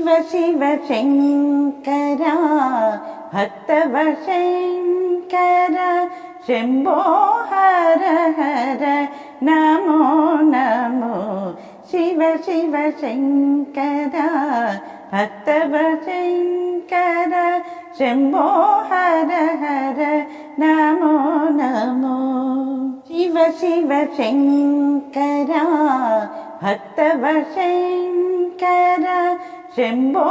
शिव शिव सिंहरा भक्तवशङ्कर शम्भो हर हर नमो नमो। शिव शिव शङ्कर भक्तवशङ्कर शम्भो हर हर नमो नमो। शिव शिव सिंहं भक्तवशङ्कर శంభో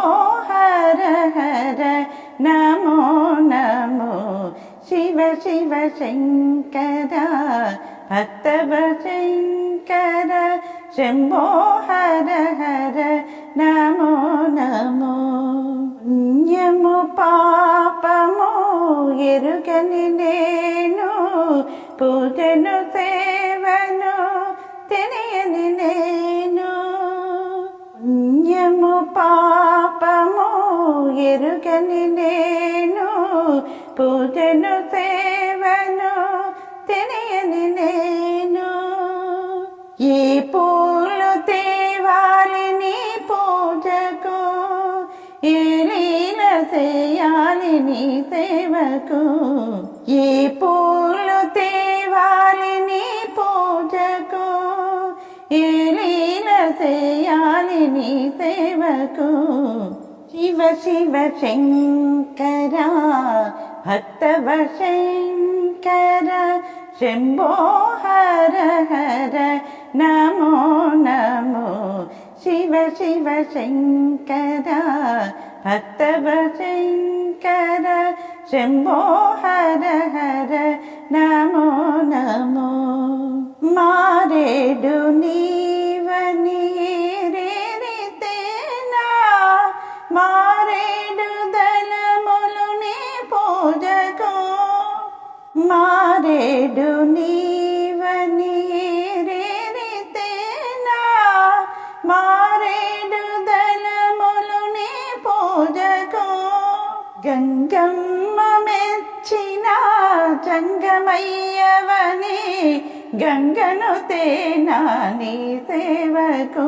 హర హర నమో నమో శివ శివ శంకర భక్తవ శంకర శంభో హర హర నమో నమో పుణ్యము పాపము ఎరుగని నేను పూజను సేవను తిని ఎరుగని నేను పూజను సేవను తెలియని నేను. ఏ పూలు తేవాలి నీ పూజకు ఏ లీల చేయాలి నీ సేవకు. ఏ పూలు తేవాలి నీ పూజకు ఏ లీల చేయాలి నీ సేవకు. शिव शिव भक्तवस्ं भक्तवशङ्कर शम्भो हर हर नमो नमो। शिव शिव सिंहरा भक्तवशङ्कर शम्भो हर हर नमो नमो। मारेडु మారేడు నీవని రేరితేనా మారేడు దళములు నీ పూజకు గంగమ్మ మెచ్చిన జంగమయ్యవని గంగను తేనా నీ సేవకు?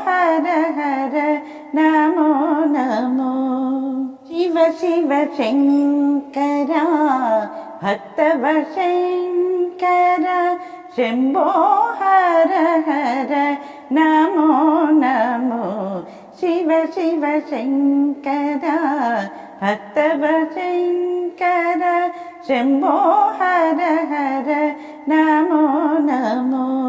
हर हर नमो नमो। शिव शिव कर भक्तवशङ्कर शम्भो हर हर नमो नमो। शिव शिव शङ्कर भक्तवशङ्कर शम्भो हर हर नमो नमो।